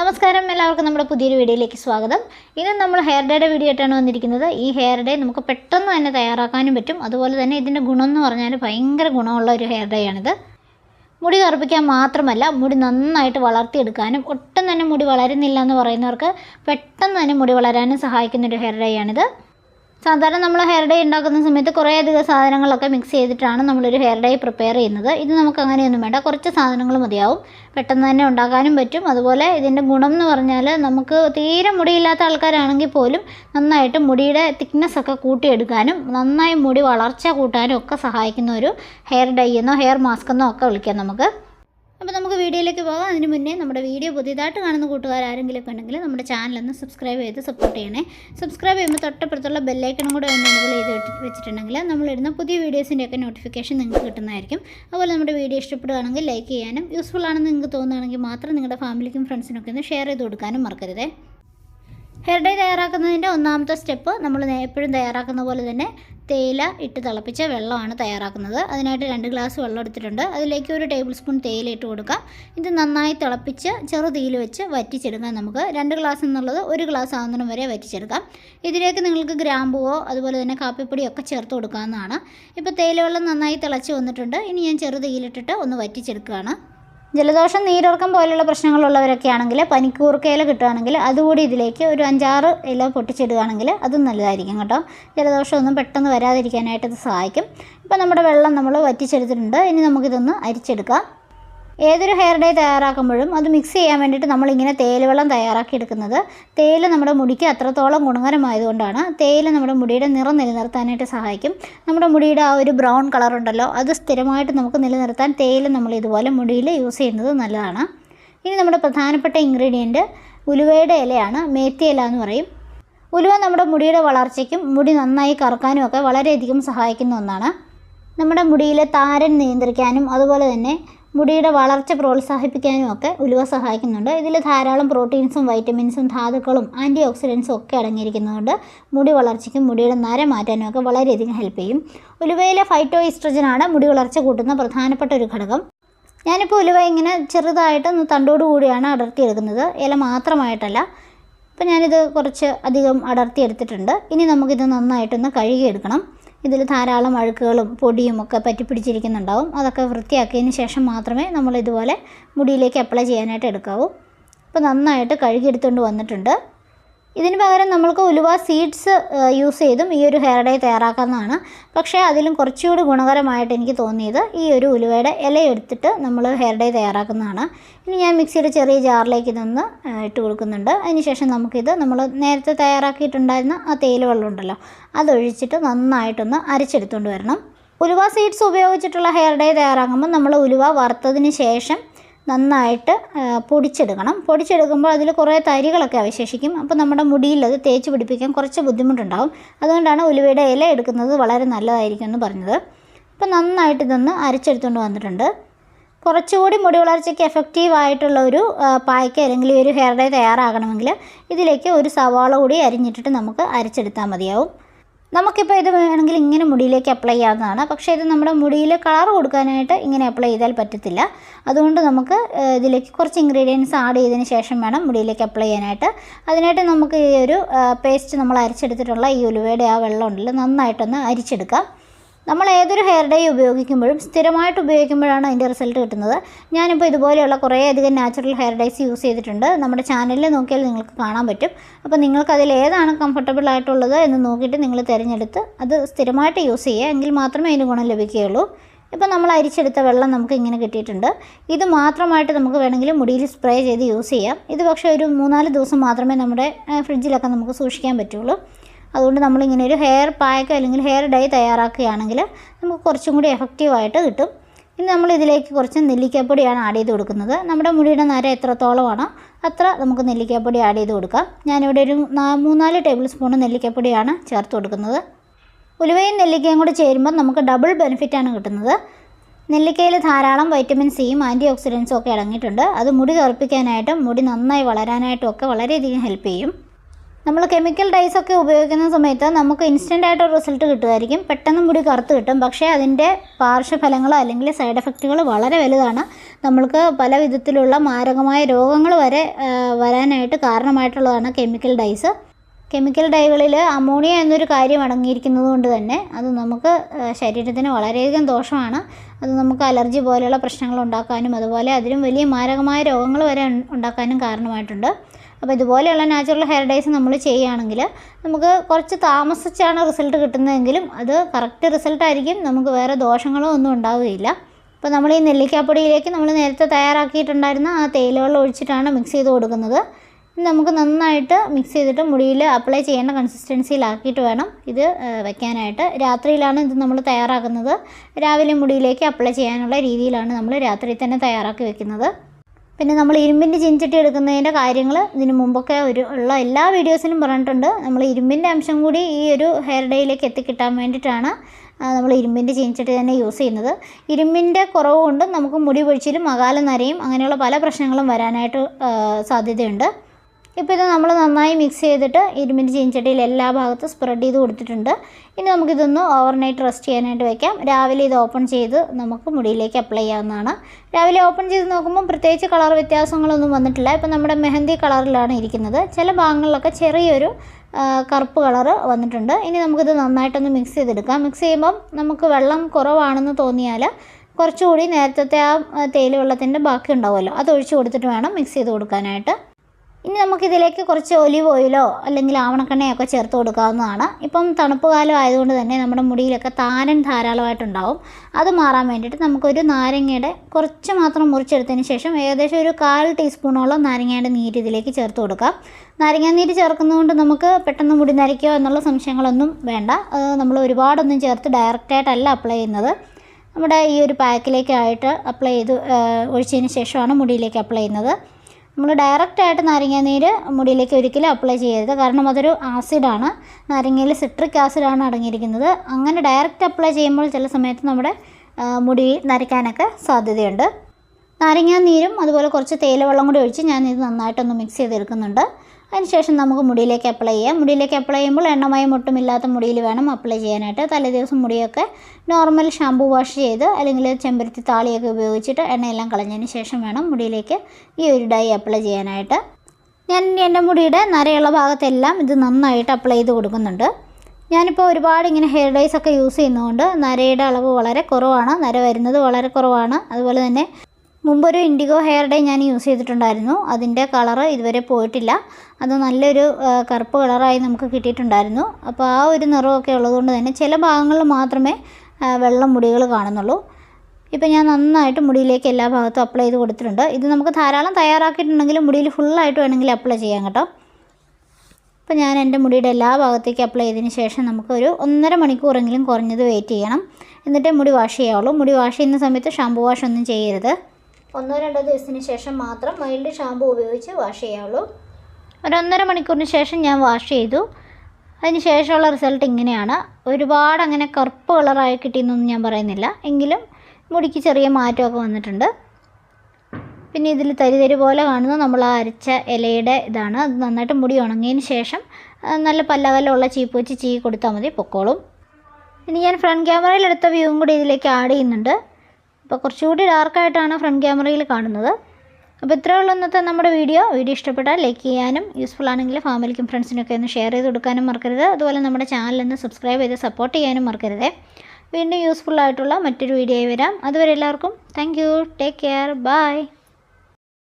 നമസ്കാരം എല്ലാവർക്കും നമ്മുടെ പുതിയൊരു വീഡിയോയിലേക്ക് സ്വാഗതം. ഇന്ന് നമ്മൾ ഹെയർ ഡേയുടെ വീഡിയോ ആയിട്ടാണ് വന്നിരിക്കുന്നത്. ഈ ഹെയർ ഡേ നമുക്ക് പെട്ടെന്ന് തന്നെ തയ്യാറാക്കാനും പറ്റും. അതുപോലെ തന്നെ ഇതിന്റെ ഗുണം എന്ന് പറഞ്ഞാൽ ഭയങ്കര ഗുണമുള്ള ഒരു ഹെയർ ഡേ ആണിത്. മുടി കറുപ്പിക്കാൻ മാത്രമല്ല മുടി നന്നായിട്ട് വളർത്തിയെടുക്കാനും ഒട്ടും തന്നെ മുടി വളരുന്നില്ല എന്ന് പറയുന്നവർക്ക് പെട്ടെന്ന് തന്നെ മുടി വളരാനും സഹായിക്കുന്ന ഒരു ഹെയർ ഡേ ആണിത്. സാധാരണ നമ്മൾ ഹെയർ ഡൈ ഉണ്ടാക്കുന്ന സമയത്ത് കുറേയധികം സാധനങ്ങളൊക്കെ മിക്സ് ചെയ്തിട്ടാണ് നമ്മളൊരു ഹെയർ ഡൈ പ്രിപ്പയർ ചെയ്യുന്നത്. ഇത് നമുക്ക് അങ്ങനെയൊന്നും വേണ്ട. കുറച്ച് സാധനങ്ങൾ മതിയാവും. പെട്ടെന്ന് തന്നെ ഉണ്ടാക്കാനും പറ്റും. അതുപോലെ ഇതിന്റെ ഗുണം എന്ന് പറഞ്ഞാൽ നമുക്ക് തീരെ മുടിയില്ലാത്ത ആൾക്കാരാണെങ്കിൽ പോലും നന്നായിട്ട് മുടിയുടെ തിക്നെസ് ഒക്കെ കൂട്ടിയെടുക്കാനും നന്നായി മുടി വളർച്ച കൂട്ടാനും ഒക്കെ സഹായിക്കുന്ന ഒരു ഹെയർ ഡൈ എന്നോ ഹെയർ മാസ്ക് എന്നോ ഒക്കെ വിളിക്കാം നമുക്ക്. അപ്പോൾ നമുക്ക് വീഡിയോയിലേക്ക് പോകാം. അതിന് മുന്നേ നമ്മുടെ വീഡിയോ പുതിയതായിട്ട് കാണുന്ന കൂട്ടുകാർ ആരെങ്കിലും ഒക്കെ ഉണ്ടെങ്കിൽ നമ്മുടെ ചാനലൊന്ന് സബ്സ്ക്രൈബ് ചെയ്ത് സപ്പോർട്ട് ചെയ്യണേ. സബ്സ്ക്രൈബ് ചെയ്യുമ്പോൾ തൊട്ടപ്പുറത്തുള്ള ബെല്ലൈക്കണും കൂടെ ഒന്ന് എനേബിൾ ചെയ്ത് വെച്ചിട്ടുണ്ടെങ്കിൽ നമ്മളിടുന്ന പുതിയ വീഡിയോസിന്റെയൊക്കെ നോട്ടിഫിക്കേഷൻ നിങ്ങൾക്ക് കിട്ടുന്നതായിരിക്കും. അതുപോലെ നമ്മുടെ വീഡിയോ ഇഷ്ടപ്പെടുകയാണെങ്കിൽ ലൈക്ക് ചെയ്യാനും യൂസ്ഫുൾ ആണെന്ന് നിങ്ങൾക്ക് തോന്നുകയാണെങ്കിൽ മാത്രം നിങ്ങളുടെ ഫാമിലിക്കും ഫ്രണ്ട്സിനൊക്കെ ഒന്ന് ഷെയർ ചെയ്ത് കൊടുക്കാനും മറക്കരുതേ. ഹെയർ ഡൈ തയ്യാറാക്കുന്നതിന്റെ ഒന്നാമത്തെ സ്റ്റെപ്പ് നമ്മൾ എപ്പോഴും തയ്യാറാക്കുന്ന പോലെ തന്നെ തേയില ഇട്ട് തിളപ്പിച്ച വെള്ളമാണ് തയ്യാറാക്കുന്നത്. അതിനായിട്ട് രണ്ട് ഗ്ലാസ് വെള്ളം എടുത്തിട്ടുണ്ട്. അതിലേക്ക് ഒരു ടേബിൾ സ്പൂൺ തേയില ഇട്ട് കൊടുക്കുക. ഇത് നന്നായി തിളപ്പിച്ച് ചെറു തീയിൽ വെച്ച് വറ്റിച്ചെടുക്കാം നമുക്ക് രണ്ട് ഗ്ലാസ് എന്നുള്ളത് ഒരു ഗ്ലാസ് ആവുന്നതിനും വരെ വറ്റിച്ചെടുക്കാം. ഇതിലേക്ക് നിങ്ങൾക്ക് ഗ്രാമ്പുവോ അതുപോലെ തന്നെ കാപ്പിപ്പൊടിയോ ഒക്കെ ചേർത്ത് കൊടുക്കാവുന്നതാണ്. ഇപ്പോൾ തേയില വെള്ളം നന്നായി തിളച്ച് വന്നിട്ടുണ്ട്. ഇനി ഞാൻ ചെറു തീയിലിട്ടിട്ട് ഒന്ന് വറ്റിച്ചെടുക്കുകയാണ്. ജലദോഷം നീരൊറക്കം പോലുള്ള പ്രശ്നങ്ങളുള്ളവരൊക്കെ ആണെങ്കിൽ പനിക്കൂർക്ക ഇല കിട്ടുകയാണെങ്കിൽ അതുകൂടി ഇതിലേക്ക് ഒരു അഞ്ചാറ് ഇല പൊട്ടിച്ചിടുകയാണെങ്കിൽ അതും നല്ലതായിരിക്കും കേട്ടോ. ജലദോഷമൊന്നും പെട്ടെന്ന് വരാതിരിക്കാനായിട്ട് ഇത് സഹായിക്കും. ഇപ്പം നമ്മുടെ വെള്ളം നമ്മൾ വറ്റിച്ചെടുത്തിട്ടുണ്ട്. ഇനി നമുക്കിതൊന്ന് അരിച്ചെടുക്കാം. ഏതൊരു ഹെയർ ഡേ തയ്യാറാക്കുമ്പോഴും അത് മിക്സ് ചെയ്യാൻ വേണ്ടിയിട്ട് നമ്മളിങ്ങനെ തേയിലവെള്ളം തയ്യാറാക്കി എടുക്കുന്നത് തേയില നമ്മുടെ മുടിക്ക് അത്രത്തോളം ഗുണകരമായതുകൊണ്ടാണ്. തേയില നമ്മുടെ മുടിയുടെ നിറം നിലനിർത്താനായിട്ട് സഹായിക്കും. നമ്മുടെ മുടിയുടെ ആ ഒരു ബ്രൗൺ കളർ ഉണ്ടല്ലോ അത് സ്ഥിരമായിട്ട് നമുക്ക് നിലനിർത്താൻ തേയില നമ്മൾ ഇതുപോലെ മുടിയിൽ യൂസ് ചെയ്യുന്നത് നല്ലതാണ്. ഇനി നമ്മുടെ പ്രധാനപ്പെട്ട ഇൻഗ്രീഡിയന്റ് ഉലുവയുടെ ഇലയാണ് മേത്തി ഇല എന്ന് പറയും. ഉലുവ നമ്മുടെ മുടിയുടെ വളർച്ചയ്ക്കും മുടി നന്നായി കറക്കാനും ഒക്കെ വളരെയധികം സഹായിക്കുന്ന ഒന്നാണ്. നമ്മുടെ മുടിയിലെ താരൻ നിയന്ത്രിക്കാനും അതുപോലെ തന്നെ മുടിയുടെ വളർച്ച പ്രോത്സാഹിപ്പിക്കാനും ഒക്കെ ഉലുവ സഹായിക്കുന്നുണ്ട്. ഇതിൽ ധാരാളം പ്രോട്ടീൻസും വൈറ്റമിൻസും ധാതുക്കളും ആന്റി ഓക്സിഡൻസും ഒക്കെ അടങ്ങിയിരിക്കുന്നതുകൊണ്ട് മുടി വളർച്ചയ്ക്കും മുടിയുടെ നര മാറ്റാനും ഒക്കെ വളരെയധികം ഹെൽപ്പ് ചെയ്യും. ഉലുവയിലെ ഫൈറ്റോ ഈസ്ട്രജനാണ് മുടി വളർച്ച കൂട്ടുന്ന പ്രധാനപ്പെട്ട ഒരു ഘടകം. ഞാനിപ്പോൾ ഉലുവ ഇങ്ങനെ ചെറുതായിട്ട് ഒന്ന് തണ്ടോട് കൂടിയാണ് അടർത്തിയെടുക്കുന്നത് ഇല മാത്രമായിട്ടല്ല. ഇപ്പം ഞാനിത് കുറച്ച് അധികം അടർത്തിയെടുത്തിട്ടുണ്ട് ഇനി നമുക്കിത് നന്നായിട്ടൊന്ന് കഴുകിയെടുക്കണം. ഇതിൽ ധാരാളം അഴുക്കുകളും പൊടിയും ഒക്കെ പറ്റി പിടിച്ചിരിക്കുന്നുണ്ടാവും. അതൊക്കെ വൃത്തിയാക്കിയതിന് ശേഷം മാത്രമേ നമ്മൾ ഇതുപോലെ മുടിയിലേക്ക് അപ്ലൈ ചെയ്യാനായിട്ട് എടുക്കാവൂ. അപ്പോൾ നന്നായിട്ട് കഴുകിയെടുത്തുകൊണ്ട് വന്നിട്ടുണ്ട്. ഇതിന് പകരം നമ്മൾക്ക് ഉലുവ സീഡ്സ് യൂസ് ചെയ്തും ഈ ഒരു ഹെയർ ഡേ തയ്യാറാക്കാവുന്നതാണ്. പക്ഷേ അതിലും കുറച്ചുകൂടി ഗുണകരമായിട്ട് എനിക്ക് തോന്നിയത് ഈ ഒരു ഉലുവയുടെ ഇല എടുത്തിട്ട് നമ്മൾ ഹെയർ ഡേ തയ്യാറാക്കുന്നതാണ്. ഇനി ഞാൻ മിക്സിയുടെ ചെറിയ ജാറിലേക്ക് ഇതൊന്ന് ഇട്ട് കൊടുക്കുന്നുണ്ട്. അതിനുശേഷം നമുക്കിത് നമ്മൾ നേരത്തെ തയ്യാറാക്കിയിട്ടുണ്ടായിരുന്ന ആ തേയില വെള്ളം ഉണ്ടല്ലോ അതൊഴിച്ചിട്ട് നന്നായിട്ടൊന്ന് അരച്ചെടുത്തുകൊണ്ട് വരണം. ഉലുവ സീഡ്സ് ഉപയോഗിച്ചിട്ടുള്ള ഹെയർ ഡേ തയ്യാറാക്കുമ്പോൾ നമ്മൾ ഉലുവ വറുത്തതിന് ശേഷം നന്നായിട്ട് പൊടിച്ചെടുക്കണം. പൊടിച്ചെടുക്കുമ്പോൾ അതിൽ കുറേ തരികളൊക്കെ അവശേഷിക്കും. അപ്പോൾ നമ്മുടെ മുടിയിൽ അത് തേച്ച് പിടിപ്പിക്കാൻ കുറച്ച് ബുദ്ധിമുട്ടുണ്ടാകും അതുകൊണ്ടാണ് ഉലുവയുടെ ഇല എടുക്കുന്നത് വളരെ നല്ലതായിരിക്കും എന്ന് പറഞ്ഞത്. അപ്പോൾ നന്നായിട്ട് ഇതൊന്ന് അരച്ചെടുത്തുകൊണ്ട് വന്നിട്ടുണ്ട്. കുറച്ചുകൂടി മുടി വളർച്ചയ്ക്ക് എഫക്റ്റീവ് ആയിട്ടുള്ള ഒരു പായ്ക്ക് അല്ലെങ്കിൽ ഒരു ഹെയർ ഡേ തയ്യാറാകണമെങ്കിൽ ഇതിലേക്ക് ഒരു സവാള കൂടി അരിഞ്ഞിട്ടിട്ട് നമുക്ക് അരച്ചെടുത്താൽ മതിയാവും. നമുക്കിപ്പോൾ ഇത് വേണമെങ്കിൽ ഇങ്ങനെ മുടിയിലേക്ക് അപ്ലൈ ചെയ്യാവുന്നതാണ്. പക്ഷേ ഇത് നമ്മുടെ മുടിയിൽ കളർ കൊടുക്കാനായിട്ട് ഇങ്ങനെ അപ്ലൈ ചെയ്താൽ പറ്റത്തില്ല. അതുകൊണ്ട് നമുക്ക് ഇതിലേക്ക് കുറച്ച് ഇൻഗ്രീഡിയൻസ് ആഡ് ചെയ്തതിന് ശേഷം വേണം മുടിയിലേക്ക് അപ്ലൈ ചെയ്യാനായിട്ട്. അതിനായിട്ട് നമുക്ക് ഈ ഒരു പേസ്റ്റ് നമ്മൾ അരിച്ചെടുത്തിട്ടുള്ള ഈ ഉലുവയുടെ ആ വെള്ളം ഉണ്ടല്ലോ നന്നായിട്ടൊന്ന് അരിച്ചെടുക്കാം. നമ്മൾ ഏതൊരു ഹെയർ ഡൈ ഉപയോഗിക്കുമ്പോഴും സ്ഥിരമായിട്ട് ഉപയോഗിക്കുമ്പോഴാണ് അതിന്റെ റിസൾട്ട് കിട്ടുന്നത്. ഞാനിപ്പോൾ ഇതുപോലെയുള്ള കുറേ അധികം നാച്ചുറൽ ഹെയർ ഡൈസ് യൂസ് ചെയ്തിട്ടുണ്ട്. നമ്മുടെ ചാനലിൽ നോക്കിയാൽ നിങ്ങൾക്ക് കാണാൻ പറ്റും. അപ്പോൾ നിങ്ങൾക്ക് അതിൽ ഏതാണ് കംഫർട്ടബിൾ ആയിട്ടുള്ളത് എന്ന് നോക്കിയിട്ട് നിങ്ങൾ തിരഞ്ഞെടുത്ത് അത് സ്ഥിരമായിട്ട് യൂസ് ചെയ്യുക. എങ്കിൽ മാത്രമേ അതിന് ഗുണം ലഭിക്കുകയുള്ളൂ. ഇപ്പോൾ നമ്മൾ അരിച്ചെടുത്ത വെള്ളം നമുക്ക് ഇങ്ങനെ കിട്ടിയിട്ടുണ്ട്. ഇത് മാത്രമായിട്ട് നമുക്ക് വേണമെങ്കിൽ മുടിയിൽ സ്പ്രേ ചെയ്ത് യൂസ് ചെയ്യാം. ഇത് പക്ഷേ ഒരു മൂന്നാൽ ദിവസം മാത്രമേ നമ്മുടെ ഫ്രിഡ്ജിലൊക്കെ നമുക്ക് സൂക്ഷിക്കാൻ പറ്റുള്ളൂ. അതുകൊണ്ട് നമ്മളിങ്ങനെ ഒരു ഹെയർ പായ്ക്ക് അല്ലെങ്കിൽ ഹെയർ ഡൈ തയ്യാറാക്കുകയാണെങ്കിൽ നമുക്ക് കുറച്ചും കൂടി എഫക്റ്റീവായിട്ട് കിട്ടും. ഇനി നമ്മൾ ഇതിലേക്ക് കുറച്ച് നെല്ലിക്കപ്പൊടിയാണ് ആഡ് ചെയ്ത് കൊടുക്കുന്നത്. നമ്മുടെ മുടിയുടെ നര എത്രത്തോളമാണോ അത്ര നമുക്ക് നെല്ലിക്കപ്പൊടി ആഡ് ചെയ്ത് കൊടുക്കാം. ഞാനിവിടെ ഒരു മൂന്നാൽ ടേബിൾ സ്പൂൺ നെല്ലിക്കപ്പൊടിയാണ് ചേർത്ത് കൊടുക്കുന്നത്. ഉലുവയും നെല്ലിക്കയും കൂടി ചേരുമ്പോൾ നമുക്ക് ഡബിൾ ബെനിഫിറ്റാണ് കിട്ടുന്നത്. നെല്ലിക്കയിൽ ധാരാളം വൈറ്റമിൻ സിയും ആന്റി ഓക്സിഡൻസും ഒക്കെ അടങ്ങിയിട്ടുണ്ട്. അത് മുടി കറുപ്പിക്കാനായിട്ടും മുടി നന്നായി വളരാനായിട്ടും ഒക്കെ വളരെയധികം ഹെൽപ്പ് ചെയ്യും. നമ്മൾ കെമിക്കൽ ഡൈസ് ഒക്കെ ഉപയോഗിക്കുന്ന സമയത്ത് നമുക്ക് ഇൻസ്റ്റന്റ് ആയിട്ട് റിസൾട്ട് കിട്ടുമായിരിക്കും. പെട്ടെന്ന് മുടി കറുത്ത് കിട്ടും. പക്ഷേ അതിന്റെ പാർശ്വഫലങ്ങൾ അല്ലെങ്കിൽ സൈഡ് എഫക്റ്റുകൾ വളരെ വലുതാണ്. നമ്മൾക്ക് പല വിധത്തിലുള്ള മാരകമായ രോഗങ്ങൾ വരെ വരാനായിട്ട് കാരണമായിട്ടുള്ളതാണ് കെമിക്കൽ ഡൈസ് കെമിക്കൽ ഡൈകളിൽ അമോണിയ എന്നൊരു കാര്യം അടങ്ങിയിരിക്കുന്നത് കൊണ്ട് തന്നെ അത് നമുക്ക് ശരീരത്തിന് വളരെയധികം ദോഷമാണ്. അത് നമുക്ക് അലർജി പോലെയുള്ള പ്രശ്നങ്ങൾ ഉണ്ടാക്കാനും അതുപോലെ അതിലും വലിയ മാരകമായ രോഗങ്ങൾ വരെ ഉണ്ടാക്കാനും കാരണമായിട്ടുണ്ട്. അപ്പോൾ ഇതുപോലെയുള്ള നാച്ചുറൽ ഹെയർ ഡൈസ് നമ്മൾ ചെയ്യുകയാണെങ്കിൽ നമുക്ക് കുറച്ച് താമസിച്ചാണ് റിസൾട്ട് കിട്ടുന്നതെങ്കിലും അത് കറക്റ്റ് റിസൾട്ട് ആയിരിക്കും. നമുക്ക് വേറെ ദോഷങ്ങളോ ഒന്നും ഉണ്ടാവുകയില്ല. അപ്പോൾ നമ്മൾ ഈ നെല്ലിക്കാപ്പൊടിയിലേക്ക് നമ്മൾ നേരത്തെ തയ്യാറാക്കിയിട്ടുണ്ടായിരുന്ന ആ തേയിലവെള്ളം ഒഴിച്ചിട്ടാണ് മിക്സ് ചെയ്ത് കൊടുക്കുന്നത്. നമുക്ക് നന്നായിട്ട് മിക്സ് ചെയ്തിട്ട് മുടിയിൽ അപ്ലൈ ചെയ്യേണ്ട കൺസിസ്റ്റൻസിയിലാക്കിയിട്ട് വേണം ഇത് വെക്കാനായിട്ട്. രാത്രിയിലാണ് ഇത് നമ്മൾ തയ്യാറാക്കുന്നത്. രാവിലെ മുടിയിലേക്ക് അപ്ലൈ ചെയ്യാനുള്ള രീതിയിലാണ് നമ്മൾ രാത്രി തന്നെ തയ്യാറാക്കി വെക്കുന്നത്. പിന്നെ നമ്മൾ ഇരുമ്പിന്റെ ചിഞ്ചട്ടി എടുക്കുന്നതിന്റെ കാര്യങ്ങൾ ഇതിന് മുമ്പൊക്കെ ഒരു ഉള്ള എല്ലാ വീഡിയോസിലും പറഞ്ഞിട്ടുണ്ട്. നമ്മൾ ഇരുമ്പിന്റെ അംശം കൂടി ഈ ഒരു ഹെയർ ഡേയിലേക്ക് എത്തിക്കിട്ടാൻ വേണ്ടിയിട്ടാണ് നമ്മൾ ഇരുമ്പിന്റെ ചീനിച്ചട്ടി തന്നെ യൂസ് ചെയ്യുന്നത്. ഇരുമ്പിന്റെ കുറവ് കൊണ്ട് നമുക്ക് മുടി പൊഴിച്ചിലും അകാലം നരയും അങ്ങനെയുള്ള പല പ്രശ്നങ്ങളും വരാനായിട്ട് സാധ്യതയുണ്ട്. ഇപ്പോൾ ഇത് നമ്മൾ നന്നായി മിക്സ് ചെയ്തിട്ട് ഇരുമ്പിന്റെ ചീഞ്ചട്ടിയിൽ എല്ലാ ഭാഗത്തും സ്പ്രെഡ് ചെയ്ത് കൊടുത്തിട്ടുണ്ട്. ഇനി നമുക്കിതൊന്ന് ഓവർനൈറ്റ് റെസ്റ്റ് ചെയ്യാനായിട്ട് വെക്കാം. രാവിലെ ഇത് ഓപ്പൺ ചെയ്ത് നമുക്ക് മുടിയിലേക്ക് അപ്ലൈ ചെയ്യാവുന്നതാണ്. രാവിലെ ഓപ്പൺ ചെയ്ത് നോക്കുമ്പോൾ പ്രത്യേകിച്ച് കളർ വ്യത്യാസങ്ങളൊന്നും വന്നിട്ടില്ല. ഇപ്പോൾ നമ്മുടെ മെഹന്തി കളറിലാണ് ഇരിക്കുന്നത്. ചില ഭാഗങ്ങളിലൊക്കെ ചെറിയൊരു കറുപ്പ് കളറ് വന്നിട്ടുണ്ട്. ഇനി നമുക്കിത് നന്നായിട്ടൊന്ന് മിക്സ് ചെയ്തെടുക്കാം. മിക്സ് ചെയ്യുമ്പം നമുക്ക് വെള്ളം കുറവാണെന്ന് തോന്നിയാൽ കുറച്ചുകൂടി നേരത്തെ ആ തേയില വെള്ളത്തിന്റെ ബാക്കി ഉണ്ടാവുമല്ലോ. അത് ഒഴിച്ച് കൊടുത്തിട്ട് വേണം മിക്സ് ചെയ്ത് കൊടുക്കാനായിട്ട്. ഇനി നമുക്കിതിലേക്ക് കുറച്ച് ഒലിവ് ഓയിലോ അല്ലെങ്കിൽ ആവണക്കെണ്ണയൊക്കെ ചേർത്ത് കൊടുക്കാവുന്നതാണ്. ഇപ്പം തണുപ്പ് കാലം ആയതുകൊണ്ട് തന്നെ നമ്മുടെ മുടിയിലൊക്കെ താരൻ ധാരാളമായിട്ടുണ്ടാവും. അത് മാറാൻ വേണ്ടിയിട്ട് നമുക്കൊരു നാരങ്ങയുടെ കുറച്ച് മാത്രം മുറിച്ചെടുത്തതിന് ശേഷം ഏകദേശം ഒരു കാൽ ടീസ്പൂണോളം നാരങ്ങയുടെ നീര് ഇതിലേക്ക് ചേർത്ത് കൊടുക്കാം. നാരങ്ങാ നീര് ചേർക്കുന്നതുകൊണ്ട് നമുക്ക് പെട്ടെന്ന് മുടി നരയ്ക്കോ എന്നുള്ള സംശയങ്ങളൊന്നും വേണ്ട. അത് നമ്മൾ ഒരുപാടൊന്നും ചേർത്ത് ഡയറക്റ്റായിട്ടല്ല അപ്ലൈ ചെയ്യുന്നത്. നമ്മുടെ ഈ ഒരു പാക്കിലേക്കായിട്ട് അപ്ലൈ ചെയ്ത് ഒഴിച്ചതിന് ശേഷമാണ് മുടിയിലേക്ക് അപ്ലൈ ചെയ്യുന്നത്. നമ്മൾ ഡയറക്റ്റായിട്ട് നാരങ്ങാനീര് മുടിയിലേക്ക് ഒരിക്കലും അപ്ലൈ ചെയ്യരുത്. കാരണം അതൊരു ആസിഡാണ് നാരങ്ങയിൽ സിട്രിക് ആസിഡാണ് അടങ്ങിയിരിക്കുന്നത്. അങ്ങനെ ഡയറക്റ്റ് അപ്ലൈ ചെയ്യുമ്പോൾ ചില സമയത്ത് നമ്മുടെ മുടി നരയ്ക്കാനൊക്കെ സാധ്യതയുണ്ട്. നാരങ്ങ നീരും അതുപോലെ കുറച്ച് തേയില വെള്ളം കൂടി ഒഴിച്ച് ഞാൻ ഇത് നന്നായിട്ടൊന്ന് മിക്സ് ചെയ്തെടുക്കുന്നുണ്ട്. അതിനുശേഷം നമുക്ക് മുടിയിലേക്ക് അപ്ലൈ ചെയ്യാം. മുടിയിലേക്ക് അപ്ലൈ ചെയ്യുമ്പോൾ എണ്ണമയം ഒട്ടുമില്ലാത്ത മുടിയിൽ വേണം അപ്ലൈ ചെയ്യാനായിട്ട്. തലേദിവസം മുടിയൊക്കെ നോർമൽ ഷാമ്പു വാഷ് ചെയ്ത് അല്ലെങ്കിൽ ചെമ്പരത്തി താളിയൊക്കെ ഉപയോഗിച്ചിട്ട് എണ്ണയെല്ലാം കളഞ്ഞതിന് ശേഷം വേണം മുടിയിലേക്ക് ഈ ഒരു ഡൈ അപ്ലൈ ചെയ്യാനായിട്ട്. ഞാൻ എന്റെ മുടിയുടെ നരയുള്ള ഭാഗത്തെല്ലാം ഇത് നന്നായിട്ട് അപ്ലൈ ചെയ്ത് കൊടുക്കുന്നുണ്ട്. ഞാനിപ്പോൾ ഒരുപാട് ഇങ്ങനെ ഹെയർ ഡൈസ് ഒക്കെ യൂസ് ചെയ്യുന്നതുകൊണ്ട് നരയുടെ അളവ് വളരെ കുറവാണ്. നര വരുന്നത് വളരെ കുറവാണ്. അതുപോലെ തന്നെ മുമ്പൊരു ഇൻഡിഗോ ഹെയർ ഡേ ഞാൻ യൂസ് ചെയ്തിട്ടുണ്ടായിരുന്നു. അതിന്റെ കളറ് ഇതുവരെ പോയിട്ടില്ല. അത് നല്ലൊരു കറുപ്പ് കളറായി നമുക്ക് കിട്ടിയിട്ടുണ്ടായിരുന്നു. അപ്പോൾ ആ ഒരു നിറമൊക്കെ ഉള്ളതുകൊണ്ട് തന്നെ ചില ഭാഗങ്ങളിൽ മാത്രമേ വെള്ളം മുടികൾ കാണുന്നുള്ളൂ. ഇപ്പോൾ ഞാൻ നന്നായിട്ട് മുടിയിലേക്ക് എല്ലാ ഭാഗത്തും അപ്ലൈ ചെയ്ത് കൊടുത്തിട്ടുണ്ട്. ഇത് നമുക്ക് ധാരാളം തയ്യാറാക്കിയിട്ടുണ്ടെങ്കിൽ മുടിയിൽ ഫുള്ളായിട്ട് വേണമെങ്കിൽ അപ്ലൈ ചെയ്യാം കേട്ടോ. അപ്പോൾ ഞാൻ എന്റെ മുടിയുടെ എല്ലാ ഭാഗത്തേക്കും അപ്ലൈ ചെയ്തതിന് ശേഷം നമുക്കൊരു ഒന്നര മണിക്കൂറെങ്കിലും കുറഞ്ഞത് വെയിറ്റ് ചെയ്യണം. എന്നിട്ടേ മുടി വാഷ് ചെയ്യാവുള്ളൂ. മുടി വാഷ് ചെയ്യുന്ന സമയത്ത് ഷാമ്പു വാഷ് ഒന്നും ചെയ്യരുത്. ഒന്നോ രണ്ടോ ദിവസത്തിന് ശേഷം മാത്രം മൈൽഡ് ഷാമ്പു ഉപയോഗിച്ച് വാഷ് ചെയ്യാവുള്ളൂ. ഒരൊന്നര മണിക്കൂറിന് ശേഷം ഞാൻ വാഷ് ചെയ്തു. അതിന് ശേഷമുള്ള റിസൾട്ട് ഇങ്ങനെയാണ്. ഒരുപാട് അങ്ങനെ കറുപ്പ് കളറായി കിട്ടിയെന്നൊന്നും ഞാൻ പറയുന്നില്ല. എങ്കിലും മുടിക്ക് ചെറിയ മാറ്റമൊക്കെ വന്നിട്ടുണ്ട്. പിന്നെ ഇതിൽ തരിതരി തരി പോലെ കാണുന്ന. നമ്മൾ ആ അരച്ച ഇലയുടെ ഇതാണ്. അത് നന്നായിട്ട് മുടി ഉണങ്ങിയതിന് ശേഷം നല്ല പല്ലകലുള്ള ചീപ്പ് വെച്ച് ചീ കൊടുത്താൽ മതി. പൊക്കോളും. ഇനി ഞാൻ ഫ്രണ്ട് ക്യാമറയിലെടുത്ത വ്യൂവും കൂടി ഇതിലേക്ക് ആഡ് ചെയ്യുന്നുണ്ട്. അപ്പോൾ കുറച്ചുകൂടി ഡാർക്കായിട്ടാണ് ഫ്രണ്ട് ക്യാമറയിൽ കാണുന്നത്. അപ്പോൾ ഇത്രയേ ഉള്ളൂ ഇന്നത്തെ നമ്മുടെ വീഡിയോ. വീഡിയോ ഇഷ്ടപ്പെട്ടാൽ ലൈക്ക് ചെയ്യാനും യൂസ്ഫുൾ ആണെങ്കിൽ ഫാമിലിക്കും ഫ്രണ്ട്സിനൊക്കെ ഒന്ന് ഷെയർ ചെയ്ത് കൊടുക്കാനും മറക്കരുത്. അതുപോലെ നമ്മുടെ ചാനലൊന്ന് സബ്സ്ക്രൈബ് ചെയ്ത് സപ്പോർട്ട് ചെയ്യാനും മറക്കരുത്. വീണ്ടും യൂസ്ഫുൾ ആയിട്ടുള്ള മറ്റൊരു വീഡിയോ വരാം. അതുവരെ എല്ലാവർക്കും താങ്ക് ടേക്ക് കെയർ ബൈ